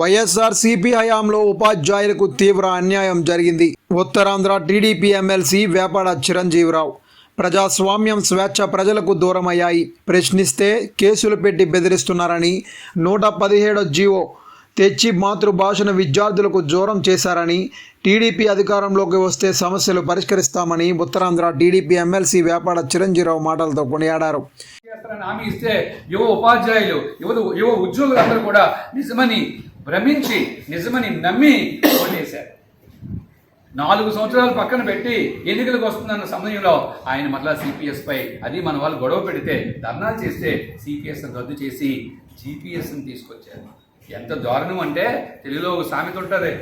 YSR CP హయాంలో ఉపాధ్యాయులకు తీవ్ర అన్యాయం జరిగింది. ఉత్తరాంధ్ర టీడీపీ ఎమ్మెల్సీ వేపాడ చిరంజీవిరావు ప్రజాస్వామ్యం స్వేచ్ఛ ప్రజలకు దూరమయ్యాయి. ప్రశ్నిస్తే కేసులు పెట్టి బెదిరిస్తున్నారని నూట పదిహేడో జీవో తెచ్చి మాతృభాషను విద్యార్థులకు జోరం చేశారని టీడీపీ అధికారంలోకి వస్తే సమస్యలు పరిష్కరిస్తామని ఉత్తరాంధ్ర టీడీపీ ఎమ్మెల్సీ వేపాడ చిరంజీవిరావు మాటలతో కొనియాడారు. హామీ ఇస్తే యువ ఉపాధ్యాయులు యువ యువ ఉద్యోగులందరూ కూడా నిజమని భ్రమించి నిజమని నమ్మి ఓటేశారు. నాలుగు సంవత్సరాలు పక్కన పెట్టి ఎన్నికలకు వస్తుందన్న సమయంలో ఆయన మరలా సిపిఎస్ పై అది మన వాళ్ళు గొడవ పెడితే ధర్నాలు చేస్తే సిపిఎస్ని రద్దు చేసి జీపీఎస్ని తీసుకొచ్చారు. ఎంత దారుణం అంటే తెలుగులో ఒక సామెత ఉంటుంది.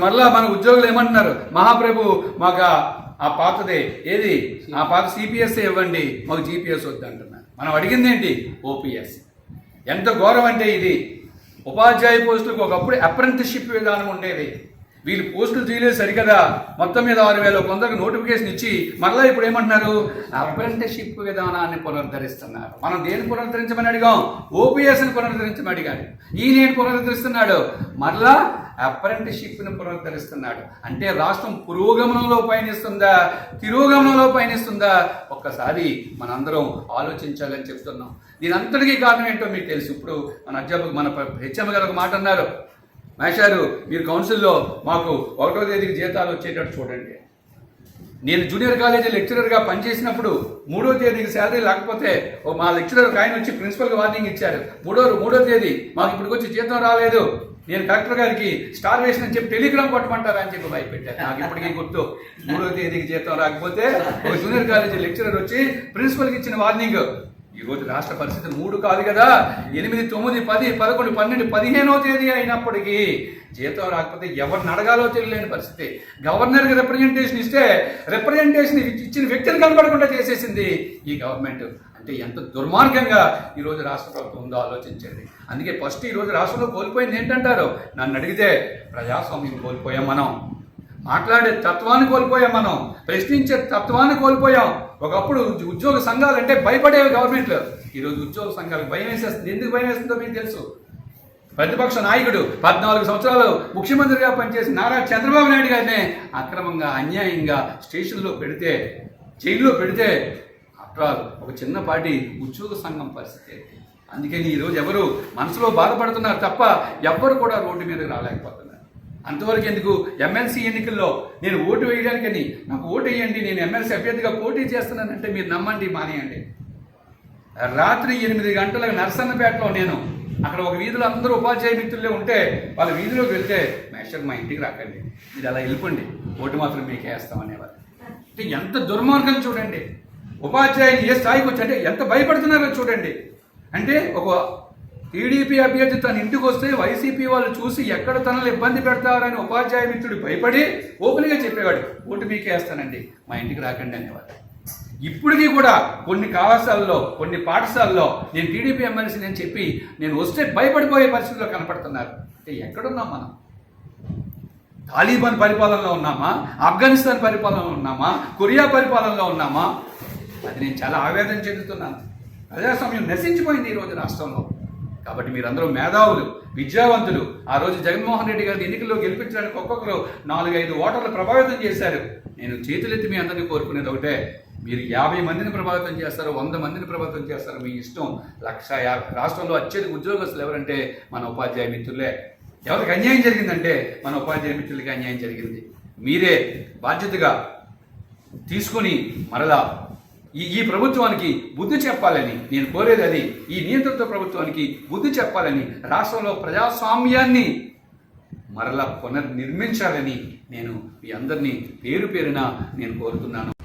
మరలా మన ఉద్యోగులు ఏమంటున్నారు? మహాప్రభు మాకు ఆ- పాతదే ఏది? ఆ పాత సిపిఎస్ ఇవ్వండి మాకు జీపీఎస్ వద్దు అంటున్నారు మనం అడిగింది ఏంటి? ఓపీఎస్ ఎంత ఘోరం అంటే ఇది. ఉపాధ్యాయ పోస్టులకు ఒకప్పుడు అప్రెంటిస్షిప్ విధానం ఉండేది. వీళ్ళు పోస్టులు తీయలేదు సరికదా? మొత్తం మీద ఆరు వేల కొందరికి నోటిఫికేషన్ ఇచ్చి మరలా ఇప్పుడు ఏమంటున్నారు? అప్రెంటిస్షిప్ విధానాన్ని పునరుద్ధరిస్తున్నారు. మనం దేని పునరుద్ధరించమని అడిగాం? ఓపీఎస్ని పునరుద్ధరించమని అడిగాడు ఈయన పునరుద్ధరిస్తున్నాడు. మరలా అప్రెంటిషిప్ను పునరుద్ధరిస్తున్నాడు. అంటే రాష్ట్రం పురోగమనంలో పయనిస్తుందా? తిరోగమనంలో పయనిస్తుందా? ఒక్కసారి మనందరం ఆలోచించాలని చెప్తున్నాం. దీని అంతటికీ కారణం ఏంటో మీకు తెలుసు. ఇప్పుడు మన అధ్యాపక మన హెచ్ఎం గారు ఒక మాట అన్నారు. మేషారు మీరు కౌన్సిల్లో మాకు ఒకటో తేదీకి జీతాలు వచ్చేటట్టు చూడండి. నేను జూనియర్ కాలేజీ లెక్చరర్గా పనిచేసినప్పుడు మూడో తేదీకి శాలరీ లేకపోతే మా లెక్చరర్ ఆయన వచ్చి ప్రిన్సిపల్కి వార్నింగ్ ఇచ్చారు. మూడో మూడో తేదీ మాకు ఇప్పటికొచ్చి జీతం రాలేదు. నేను కలెక్టర్ గారికి స్టార్ వేసిన అని చెప్పి టెలిగ్రామ్ కొట్టమంటారా అని చెప్పి భయపెట్టారు. నాకు ఇప్పటికీ గుర్తు. మూడో తేదీకి జీతం రాకపోతే ఒక జూనియర్ కాలేజీ లెక్చరర్ వచ్చి ప్రిన్సిపల్కి ఇచ్చిన వార్నింగ్. ఈ రోజు రాష్ట్ర పరిస్థితి మూడు కాదు కదా. ఎనిమిది తొమ్మిది పది పదకొండు పన్నెండు పదిహేనో తేదీ అయినప్పటికీ జీతం రాకపోతే ఎవరిని అడగాలో తెలియలేని పరిస్థితి. గవర్నర్కి రిప్రజెంటేషన్ ఇస్తే రిప్రజెంటేషన్ ఇచ్చిన వ్యక్తిని కనపడకుండా చేసేసింది ఈ గవర్నమెంట్. అంటే ఎంత దుర్మార్గంగా ఈరోజు రాష్ట్ర ప్రభుత్వం ఉందో ఆలోచించండి. అందుకే ఫస్ట్ ఈరోజు రాష్ట్రంలో కోల్పోయింది ఏంటంటారు? నన్ను అడిగితే ప్రజాస్వామ్యం కోల్పోయాం మనం. మాట్లాడే తత్వాన్ని కోల్పోయాం మనం. ప్రశ్నించే తత్వాన్ని కోల్పోయాం. ఒకప్పుడు ఉద్యోగ సంఘాలు అంటే భయపడేవి గవర్నమెంట్లు. ఈరోజు ఉద్యోగ సంఘాలకు భయం వేసేస్తుంది. ఎందుకు భయం వేస్తుందో మీకు తెలుసు. ప్రతిపక్ష నాయకుడు పద్నాలుగు సంవత్సరాలు ముఖ్యమంత్రిగా పనిచేసి నారా చంద్రబాబు నాయుడు గారినే అక్రమంగా అన్యాయంగా స్టేషన్లో పెడితే జైల్లో పెడితే ఆఫ్టర్ ఒక చిన్నపాటి ఉద్యోగ సంఘం పరిస్థితి. అందుకని ఈరోజు ఎవరు మనసులో బాధపడుతున్నారు తప్ప ఎవ్వరు కూడా రోడ్డు మీదకి రాలేకపోతున్నారు. అంతవరకు ఎందుకు? ఎమ్మెల్సీ ఎన్నికల్లో నేను ఓటు వేయడానికని నాకు ఓటు వేయండి నేను ఎమ్మెల్సీ అభ్యర్థిగా పోటీ చేస్తున్నానంటే మీరు నమ్మండి మానేయండి. రాత్రి ఎనిమిది గంటలకు నర్సన్నపేటలో నేను అక్కడ ఒక వీధిలో అందరూ ఉపాధ్యాయ మిత్రులే ఉంటే వాళ్ళ వీధిలోకి వెళ్తే మేషర్ మా ఇంటికి రాకండి. మీరు అలా వెళ్ళిపోండి. ఓటు మాత్రం మీకు వేస్తామనేవారు అంటే ఎంత దుర్మార్గం చూడండి. ఉపాధ్యాయులు ఏ స్థాయికి వచ్చి అంటే ఎంత భయపడుతున్నారో చూడండి. అంటే ఒక టీడీపీ అభ్యర్థి తన ఇంటికి వస్తే వైసీపీ వాళ్ళు చూసి ఎక్కడ తనని ఇబ్బంది పెడతారని ఉపాధ్యాయ మిత్రుడు భయపడి ఓపెన్గా చెప్పేవాడు ఓటు మీకే వేస్తానండి. మా ఇంటికి రాకండి అనేవాడు ఇప్పటికీ కూడా కొన్ని కళాశాలలో కొన్ని పాఠశాలలో నేను టీడీపీ ఎమ్మెల్సీ నేను చెప్పి నేను వస్తే భయపడిపోయే పరిస్థితిలో కనపడుతున్నారు. అంటే ఎక్కడున్నాం మనం? తాలిబాన్ పరిపాలనలో ఉన్నామా? ఆఫ్ఘనిస్తాన్ పరిపాలనలో ఉన్నామా? కొరియా పరిపాలనలో ఉన్నామా? అది నేను చాలా ఆవేదన చెందుతున్నాను. ప్రజాస్వామ్యం నశించిపోయింది ఈ రోజు రాష్ట్రంలో. కాబట్టి మీరందరూ మేధావులు విద్యావంతులు ఆ రోజు జగన్మోహన్ రెడ్డి గారిని ఎన్నికల్లో గెలిపించడానికి ఒక్కొక్కరు నాలుగైదు ఓటర్లు ప్రభావితం చేశారు. నేను చేతులెత్తి మీ అందరినీ కోరుకునేది ఒకటే మీరు యాభై మందిని ప్రభావితం చేస్తారు వంద మందిని ప్రభావితం చేస్తారు మీ ఇష్టం. లక్ష యాభై రాష్ట్రంలో అత్యధిక ఉద్యోగస్తులు ఎవరంటే మన ఉపాధ్యాయ మిత్రులే. ఎవరికి అన్యాయం జరిగిందంటే మన ఉపాధ్యాయ మిత్రులకి అన్యాయం జరిగింది. మీరే బాధ్యతగా తీసుకొని మరలా ఈ ఈ ప్రభుత్వానికి బుద్ధి చెప్పాలని నేను కోరేది అది ఈ నియంత్రిత ప్రభుత్వానికి బుద్ధి చెప్పాలని రాష్ట్రంలో ప్రజాస్వామ్యాన్ని మరలా పునర్నిర్మించాలని నేను మీ అందరినీ పేరు పేరున నేను కోరుతున్నాను.